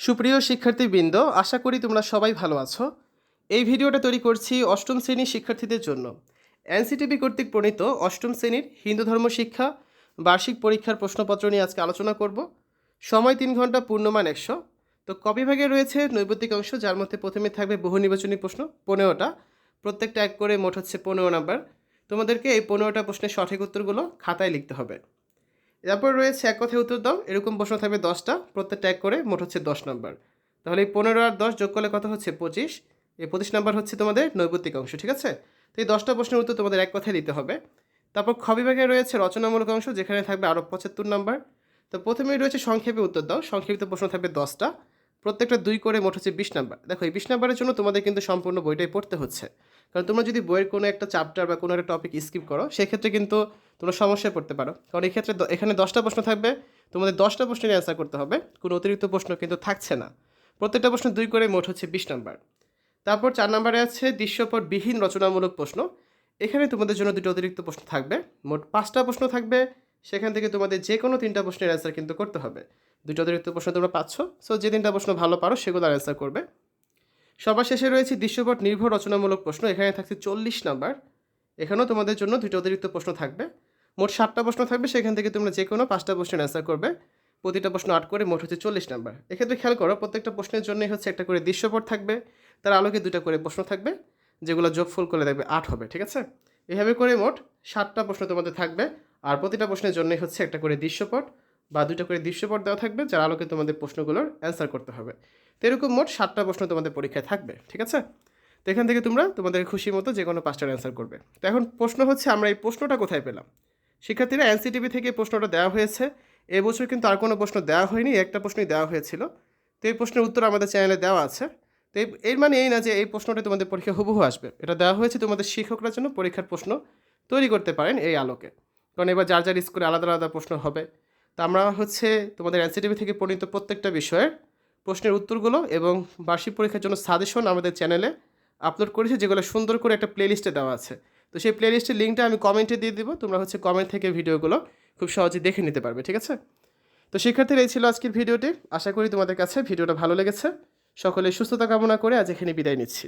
সুপ্রিয় শিক্ষার্থীবৃন্দ, আশা করি তোমরা সবাই ভালো আছো। এই ভিডিওটা তৈরি করছি অষ্টম শ্রেণির শিক্ষার্থীদের জন্য। এনসিটিভি কর্তৃক প্রণীত অষ্টম শ্রেণির হিন্দু ধর্ম শিক্ষা বার্ষিক পরীক্ষার প্রশ্নপত্র নিয়ে আজকে আলোচনা করব। সময় তিন ঘণ্টা, পূর্ণমান একশো। তো কবিভাগে রয়েছে নৈবতিক অংশ, যার মধ্যে প্রথমে থাকবে বহু নির্বাচনী প্রশ্ন, পনেরোটা। প্রত্যেকটা এক করে মোট হচ্ছে পনেরো নাম্বার। তোমাদেরকে এই পনেরোটা প্রশ্নের সঠিক উত্তরগুলো খাতায় লিখতে হবে। এরপর রয়েছে এক কথায় উত্তর দাও। এরকম প্রশ্ন থাকবে দশটা। প্রত্যেক ট্যাগ করে মোট হচ্ছে দশ নম্বর। তাহলে এই পনেরো আর দশ যোগ করলে কত হচ্ছে? পঁচিশ। এই পঁচিশ নাম্বার হচ্ছে তোমাদের নৈবত্তিক অংশ, ঠিক আছে? তো এই দশটা প্রশ্নের উত্তর তোমাদের এক কথায় দিতে হবে। তারপর খ বিভাগে রয়েছে রচনামূলক অংশ, যেখানে থাকবে আরও পঁচাত্তর নম্বর। তো প্রথমেই রয়েছে সংক্ষেপে উত্তর দাও। সংক্ষিপ্ত প্রশ্ন থাকবে দশটা। প্রত্যেকটা দুই করে মোট হচ্ছে বিশ নাম্বার। দেখো, এই বিশ নাম্বারের জন্য তোমাদের কিন্তু সম্পূর্ণ বইটাই পড়তে হচ্ছে। কারণ তোমরা যদি বইয়ের কোনো একটা চ্যাপ্টার বা কোনো একটা টপিক স্কিপ করো, সেক্ষেত্রে কিন্তু তোমরা সমস্যায় পড়তে পারো। কারণ এই ক্ষেত্রে এখানে দশটা প্রশ্ন থাকবে, তোমাদের দশটা প্রশ্নের অ্যান্সার করতে হবে। কোনো অতিরিক্ত প্রশ্ন কিন্তু থাকছে না। প্রত্যেকটা প্রশ্ন দুই করে মোট হচ্ছে বিশ নাম্বার। তারপর চার নম্বরে আছে দৃশ্যপট বিহীন রচনামূলক প্রশ্ন। এখানে তোমাদের জন্য দুটো অতিরিক্ত প্রশ্ন থাকবে। মোট পাঁচটা প্রশ্ন থাকবে। সেখান থেকে তোমাদের যে কোনো তিনটা প্রশ্নের অ্যান্সার কিন্তু করতে হবে। দুটো অতিরিক্ত প্রশ্ন তোমরা পাচ্ছ। সো যে তিনটা প্রশ্ন ভালো পারো, সেগুলো অ্যান্সার করবে। সবার শেষে রয়েছে দৃশ্যপট নির্ভর রচনামূলক প্রশ্ন। এখানে থাকছে চল্লিশ নাম্বার। এখানেও তোমাদের জন্য দুটো অতিরিক্ত প্রশ্ন থাকবে। মোট সাতটা প্রশ্ন থাকবে। সেখান থেকে তোমরা যে কোনো পাঁচটা প্রশ্নের অ্যান্সার করবে। প্রতিটা প্রশ্ন আট করে মোট হচ্ছে চল্লিশ নাম্বার। এক্ষেত্রে খেয়াল করো, প্রত্যেকটা প্রশ্নের জন্যই হচ্ছে একটা করে দৃশ্যপট থাকবে। তার আলোকে দুটো করে প্রশ্ন থাকবে, যেগুলো যোগফল করে দেখবে আট হবে, ঠিক আছে? এভাবে করে মোট সাতটা প্রশ্ন তোমাদের থাকবে। আর প্রতিটা প্রশ্নের জন্যই হচ্ছে একটা করে দৃশ্যপট। বা দুটো করে দৃশ্যপট দেওয়া থাকবে, যার আলোকে তোমাদের প্রশ্নগুলোর অ্যান্সার করতে হবে। তো এরকম মোট সাতটা প্রশ্ন তোমাদের পরীক্ষায় থাকবে, ঠিক আছে? তো এখান থেকে তোমরা তোমাদের খুশি মতো যে কোনো পাঁচটার অ্যান্সার করবে। তো এখন প্রশ্ন হচ্ছে, আমরা এই প্রশ্নটা কোথায় পেলাম? শিক্ষার্থীরা এনসিটিভি থেকে প্রশ্নটা দেওয়া হয়েছে। এবছর কিন্তু আর কোনো প্রশ্ন দেওয়া হয়নি, একটা প্রশ্নই দেওয়া হয়েছিল। তো এই প্রশ্নের উত্তর আমাদের চ্যানেলে দেওয়া আছে। তো এর মানে এই না যে এই প্রশ্নটা তোমাদের পরীক্ষা হুবহু আসবে। এটা দেওয়া হয়েছে তোমাদের শিক্ষকরা যেন পরীক্ষার প্রশ্ন তৈরি করতে পারেন এই আলোকে। কারণ এবার যার যার স্কুলে আলাদা আলাদা প্রশ্ন হবে। তা আমরা হচ্ছে তোমাদের এনসিটিভি থেকে পরিণত প্রত্যেকটা বিষয়ের প্রশ্নের উত্তরগুলো এবং বার্ষিক পরীক্ষার জন্য সাজেশন আমাদের চ্যানেলে আপলোড করেছি, যেগুলো সুন্দর করে একটা প্লেলিস্টে দেওয়া আছে। তো সেই প্লেলিস্টের লিঙ্কটা আমি কমেন্টে দিয়ে দিব, তোমরা হচ্ছে কমেন্ট থেকে ভিডিওগুলো খুব সহজে দেখে নিতে পারবে, ঠিক আছে? তো শিক্ষার্থীরা এই ছিল আজকের ভিডিওটি। আশা করি তোমাদের কাছে ভিডিওটা ভালো লেগেছে। সকলে সুস্থতা কামনা করে আজ এখানে বিদায় নিচ্ছি।